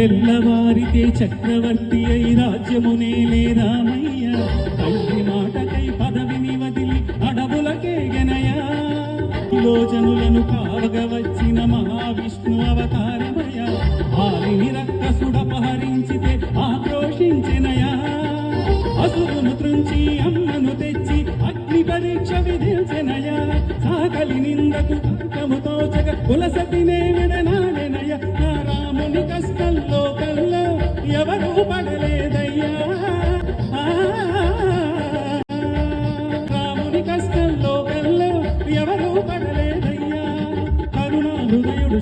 తెల్లవారితే చక్రవర్తి అయి రాజ్యమునే రామయ్య. తల్లి మాటకై పదవిని వదిలి అడవులకే గనయా. లో కావగ వచ్చిన మహావిష్ణు అవతారమయ. వారిని రక్తసుడపహరించితే ఆక్రోషించినయా అసురును త్రుంచి అమ్మను తెచ్చి అగ్ని పరీక్ష విధించినయా. సాకలి నిందకు కముతో జగ కులసతినే విడనాడెనయ. ఎవరు పడలేదయ్యా. రాముని కష్టంలో కల్లో పడలేదయ్యా. హృదయుడు